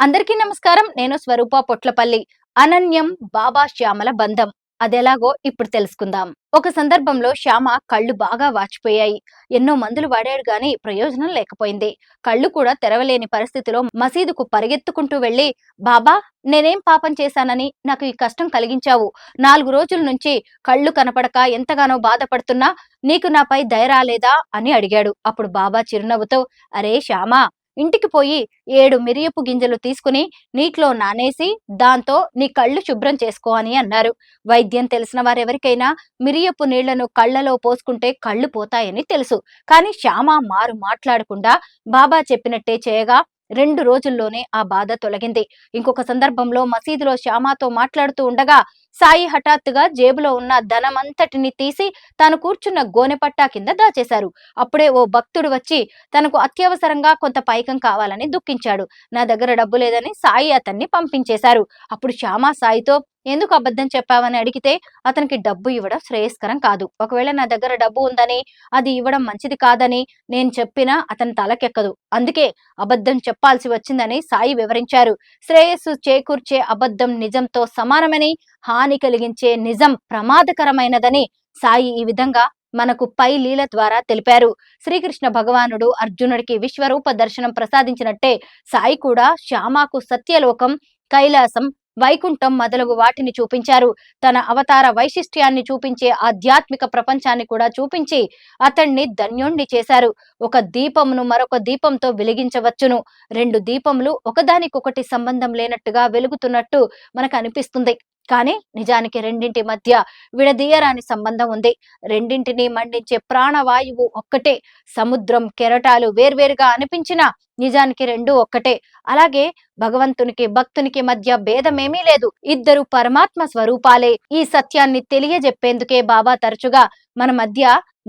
అందరికీ నమస్కారం. నేను స్వరూప పొట్లపల్లి. అనన్యం బాబా శ్యామల బంధం. అదెలాగో ఇప్పుడు తెలుసుకుందాం. ఒక సందర్భంలో శ్యామ కళ్ళు బాగా వాచిపోయాయి. ఎన్నో మందులు వాడాడు గాని ప్రయోజనం లేకపోయింది. కళ్ళు కూడా తెరవలేని పరిస్థితిలో మసీదుకు పరిగెత్తుకుంటూ వెళ్ళి బాబా నేనేం పాపం చేశానని నాకు ఈ కష్టం కలిగించావు. నాలుగు రోజుల నుంచి కళ్ళు కనపడక ఎంతగానో బాధపడుతున్నా నీకు నాపై దయ రాలేదా? అని అడిగాడు. అప్పుడు బాబా చిరునవ్వుతో అరే శ్యామ ఇంటికి పోయి ఏడు మిరియపు గింజలు తీసుకుని నీటిలో నానేసి దాంతో నీ కళ్ళు శుభ్రం చేసుకో అని అన్నారు. వైద్యం తెలిసిన వారెవరికైనా మిరియపు నీళ్ళను కళ్ళలో పోసుకుంటే కళ్ళు పోతాయని తెలుసు. కానీ శ్యామ మారు మాట్లాడకుండా బాబా చెప్పినట్టే చేయగా రెండు రోజుల్లోనే ఆ బాధ తొలగింది. ఇంకొక సందర్భంలో మసీదులో శ్యామాతో మాట్లాడుతూ ఉండగా సాయి హఠాత్తుగా జేబులో ఉన్న ధనమంతటిని తీసి తాను కూర్చున్న గోనెపట్టా కింద దాచేశారు. అప్పుడే ఓ భక్తుడు వచ్చి తనకు అత్యవసరంగా కొంత పైకం కావాలని దుఃఖించాడు. నా దగ్గర డబ్బు లేదని సాయి అతన్ని పంపించేశారు. అప్పుడు శ్యామ సాయితో ఎందుకు అబద్ధం చెప్పావని అడిగితే అతనికి డబ్బు ఇవ్వడం శ్రేయస్కరం కాదు. ఒకవేళ నా దగ్గర డబ్బు ఉందని అది ఇవ్వడం మంచిది కాదని నేను చెప్పినా అతని తలకెక్కదు. అందుకే అబద్ధం చెప్పాల్సి వచ్చిందని సాయి వివరించారు. శ్రేయస్సు చేకూర్చే అబద్ధం నిజంతో సమానమని హాని కలిగించే నిజం ప్రమాదకరమైనదని సాయి ఈ విధంగా మనకు పై లీల ద్వారా తెలిపారు. శ్రీకృష్ణ భగవానుడు అర్జునుడికి విశ్వరూప దర్శనం ప్రసాదించినట్టే సాయి కూడా శ్యామాకు సత్యలోకం కైలాసం వైకుంఠం మొదలగు వాటిని చూపించారు. తన అవతార వైశిష్ట్యాన్ని చూపించే ఆధ్యాత్మిక ప్రపంచాన్ని కూడా చూపించి అతన్ని ధన్యుణ్ణి చేశారు. ఒక దీపమును మరొక దీపంతో వెలిగించవచ్చును. రెండు దీపములు ఒకదానికొకటి సంబంధం లేనట్టుగా వెలుగుతున్నట్టు మనకు అనిపిస్తుంది. కానీ నిజానికి రెండింటి మధ్య విడదీయరాని సంబంధం ఉంది. రెండింటిని మండించే ప్రాణవాయువు ఒక్కటే సముద్రం కెరటాలు వేర్వేరుగా అనిపించినా నిజానికి రెండు ఒక్కటే. అలాగే భగవంతునికి భక్తునికి మధ్య భేదమేమీ లేదు. ఇద్దరు పరమాత్మ స్వరూపాలే. ఈ సత్యాన్ని తెలియజెప్పేందుకే బాబా తరచుగా మన మధ్య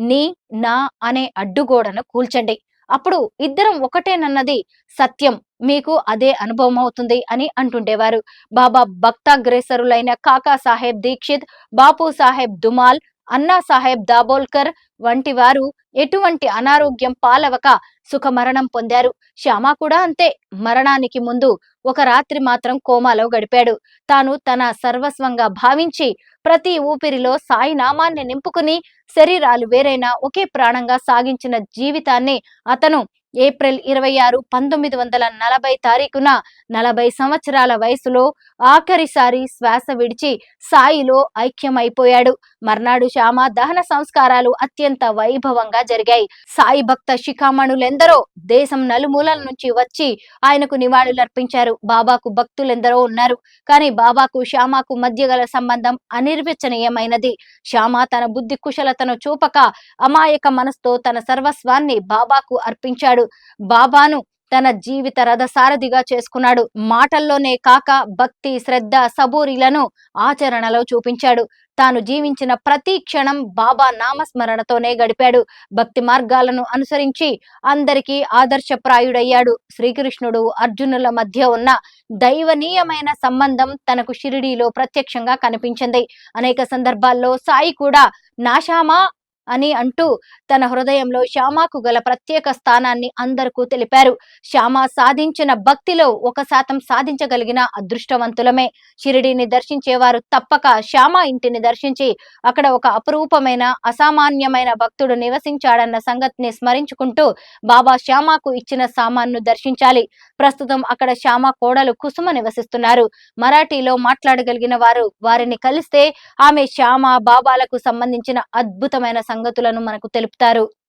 నీ నా అనే అడ్డుగోడను కూల్చండి. అప్పుడు ఇద్దరం ఒకటేనన్నది సత్యం. మీకు అదే అనుభవం అవుతుంది అని అంటుండేవారు. బాబా భక్తాగ్రేసరులైన కాకా సాహెబ్ దీక్షిత్ బాపు సాహెబ్ దుమాల్ అన్నా సాహెబ్ దాబోల్కర్ వంటి వారు ఎటువంటి అనారోగ్యం పాలవక సుఖమరణం పొందారు. శ్యామ కూడా అంతే. మరణానికి ముందు ఒక రాత్రి మాత్రం కోమాలో గడిపాడు. తాను తన సర్వస్వంగా భావించి ప్రతి ఊపిరిలో సాయి నామాన్ని నింపుకుని శరీరాలు వేరైనా ఒకే ప్రాణంగా సాగించిన జీవితాన్ని అతను ఏప్రిల్ ఇరవై ఆరు పంతొమ్మిది వందల నలభై తారీఖున నలభై సంవత్సరాల వయసులో ఆఖరిసారి శ్వాస విడిచి సాయిలో ఐక్యమైపోయాడు. మర్నాడు శ్యామ దహన సంస్కారాలు అత్యంత వైభవంగా జరిగాయి. సాయి భక్త శిఖామణులెందరో దేశం నలుమూలల నుంచి వచ్చి ఆయనకు నివాళులర్పించారు. బాబాకు భక్తులెందరో ఉన్నారు. కానీ బాబాకు శ్యామకు మధ్య గల సంబంధం అనిర్వచనీయమైనది. శ్యామ తన బుద్ధి కుశలతను చూపక అమాయక మనసుతో తన సర్వస్వాన్ని బాబాకు అర్పించాడు. బాబాను తన జీవిత రథ సారథిగా చేసుకున్నాడు. మాటల్లోనే కాక భక్తి శ్రద్ధ సబూరిలను ఆచరణలో చూపించాడు. తాను జీవించిన ప్రతి క్షణం బాబా నామస్మరణతోనే గడిపాడు. భక్తి మార్గాలను అనుసరించి అందరికీ ఆదర్శప్రాయుడయ్యాడు. శ్రీకృష్ణుడు అర్జునుల మధ్య ఉన్న దైవనీయమైన సంబంధం తనకు షిరిడీలో ప్రత్యక్షంగా కనిపించింది. అనేక సందర్భాల్లో సాయి కూడా నాశామా అని అంటూ తన హృదయంలో శ్యామాకు గల ప్రత్యేక స్థానాన్ని అందరికీ తెలిపారు. శ్యామ సాధించిన భక్తిలో ఒక శాతం సాధించగలిగిన అదృష్టవంతులమే. షిరిడిని దర్శించేవారు తప్పక శ్యామ ఇంటిని దర్శించి అక్కడ ఒక అపురూపమైన అసామాన్యమైన భక్తుడు నివసించాడన్న సంగతిని స్మరించుకుంటూ బాబా శ్యామకు ఇచ్చిన సామాన్ను దర్శించాలి. ప్రస్తుతం అక్కడ శ్యామ కోడలు కుసుమ నివసిస్తున్నారు. మరాఠీలో మాట్లాడగలిగిన వారు వారిని కలిస్తే ఆమె శ్యామ బాబాలకు సంబంధించిన అద్భుతమైన సంగతులను మనకు తెలుపుతారు.